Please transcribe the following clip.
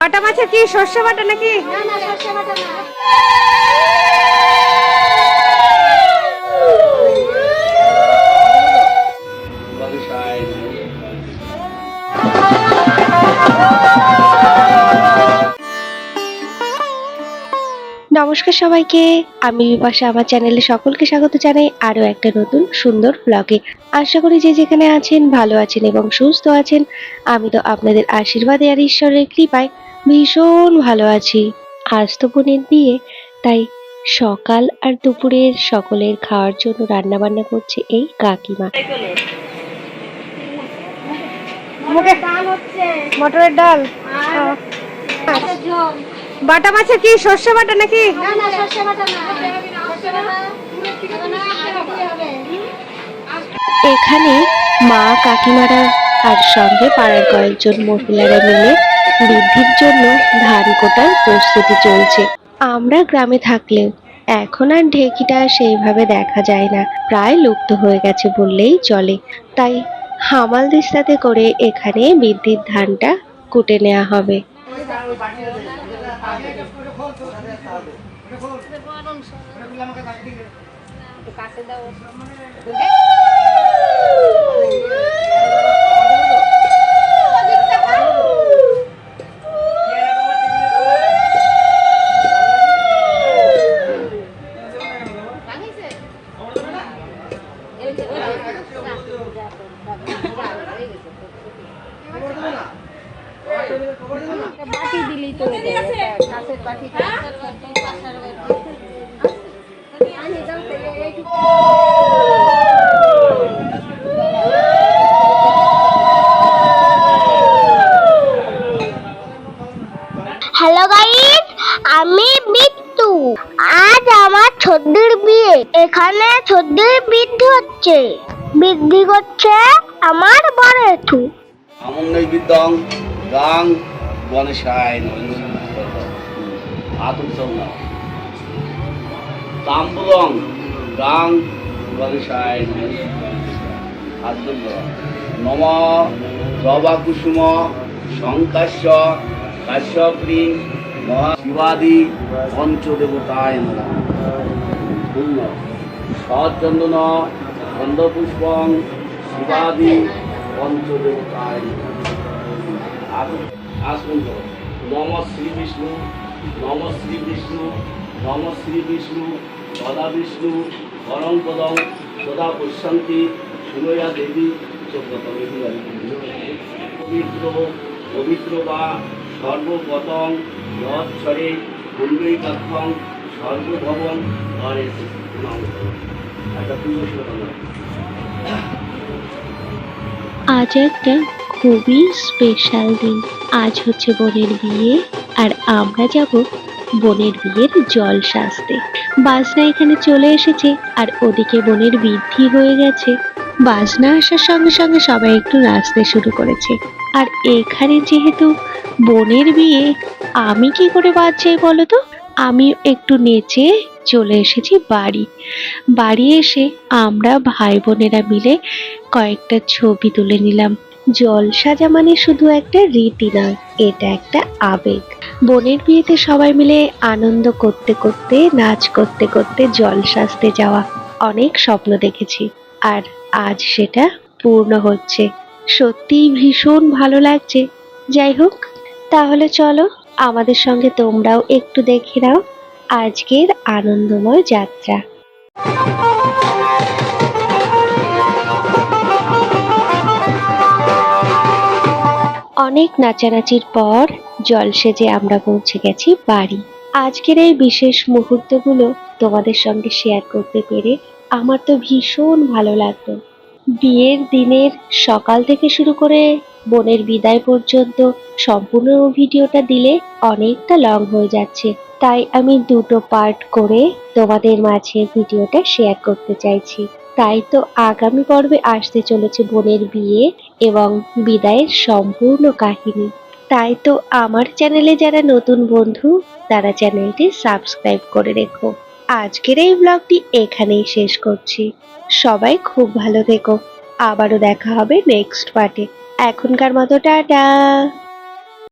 বাটা মাছের কি সর্ষে বাটা নাকি? না না সর্ষে বাটা না। নমস্কার সবাইকে আমি বিপাশা আমার চ্যানেলে সকলকে স্বাগত জানাই আরও একটা নতুন সুন্দর ব্লগে আশা করি যে যেখানে আছেন ভালো আছেন এবং সুস্থ আছেন। আমি তো আপনাদের আশীর্বাদে আর ঈশ্বরের কৃপায় ভীষণ ভালো আছি। আজ তো বোনের বিয়ে তাই সকাল আর দুপুরের সকলের খাওয়ার জন্য রান্না বান্না করছে এই কাকিমা। মটরের ডাল? বাটা মাছের কি সর্ষে বাটা নাকি? এখানে মা কাকিমারা আর সঙ্গে পাড়ার কয়েকজন মহিলারা মিলে বৃদ্ধির জন্য ধান কোটার প্রস্তুতি চলছে। আমরা গ্রামে থাকলেও এখন আর ঢেকিটা সেইভাবে দেখা যায় না। প্রায় লুপ্ত হয়ে গেছে বললেই চলে। তাই হামাল দিস্তাতে করে এখানে বৃদ্ধির ধানটা কুটে নেওয়া হবে। বাটি দিলেই হ্যালো গাইস আমি বিট্টু। আজ আমার ছদ্দির বিয়ে। এখানে ছদ্দির বৃদ্ধি হচ্ছে। বৃদ্ধি করছে আমার বড় আমন্নই বিদ্যং। গাং গণেশায় আতুর চৌনা তাম্বুলং গাং গণেশায় নম জবা কুসুম শঙ্কাশ্য কাশ্যপ্রী মহা শিবাদি পঞ্চদেবতায় নমঃ। পূর্ণ। সচন্দন গন্ধপুষ্পং শিবাদি পঞ্চদেবতায় নমঃ। আসুন আসুন নম শ্রী বিষ্ণু, নম শ্রী বিষ্ণু, নম শ্রী বিষ্ণু, সদা বিষ্ণু, পরম পদম, সদা পশ্যন্তি সুনয়া দেবী পবিত্র পবিত্র বা সর্বপতং যৎসরে কুণ্ডৈকাক্ষং সর্বভবন একটা পুজো আজ একটা খুবই স্পেশাল দিন। আজ হচ্ছে বোনের বিয়ে, আর আমরা যাব বোনের বিয়ের জল সাজতে। বাজনা এখানে চলে এসেছে, আর ওদিকে বোনের বৃদ্ধি হয়ে গেছে। বাজনা আসার সঙ্গে সঙ্গে সবাই একটু নাচতে শুরু করেছে। আর এখানে যেহেতু বোনের বিয়ে, আমি কি করে বাজছাই বলো তো আমি একটু নেচে চলে এসেছি বাড়ি। বাড়ি এসে আমরা ভাই বোনেরা মিলে কয়েকটা ছবি তুলে নিলাম। জল সাজা মানে শুধু একটা রীতি নয় এটা একটা আবেগ। বোনের বিয়েতে সবাই মিলে আনন্দ করতে করতে, নাচ করতে করতে জল সাজতে যাওয়া অনেক স্বপ্ন দেখেছি। আর আজ সেটা পূর্ণ হচ্ছে। সত্যিই ভীষণ ভালো লাগছে। যাই হোক, তাহলে চলো আমাদের সঙ্গে তোমরাও একটু দেখে নাও আজকের আনন্দময় যাত্রা। অনেক নাচানাচির পর জল সেজে আমরা পৌঁছে গেছি বাড়ি। আজকের এই বিশেষ মুহূর্তগুলো তোমাদের সঙ্গে শেয়ার করতে পেরে আমার তো ভীষণ ভালো লাগল। বিয়ের দিনের সকাল থেকে শুরু করে বোনের বিদায় পর্যন্ত সম্পূর্ণ ভিডিওটা দিলে অনেকটা লং হয়ে যাচ্ছে। তাই আমি দুটো পার্ট করে তোমাদের মাঝে ভিডিওটা শেয়ার করতে চাইছি। তাই তো আগামী পর্বে আসতে চলেছে বোনের বিয়ে এবং বিদায়ের সম্পূর্ণ কাহিনী। তাই তো আমার চ্যানেলে যারা নতুন বন্ধু, তারা চ্যানেলটি সাবস্ক্রাইব করে রেখো। আজকের এই ব্লগটি এখানেই শেষ করছি। সবাই খুব ভালো থেকো। আবারও দেখা হবে নেক্সট পার্টে। এখনকার মতো টাটা।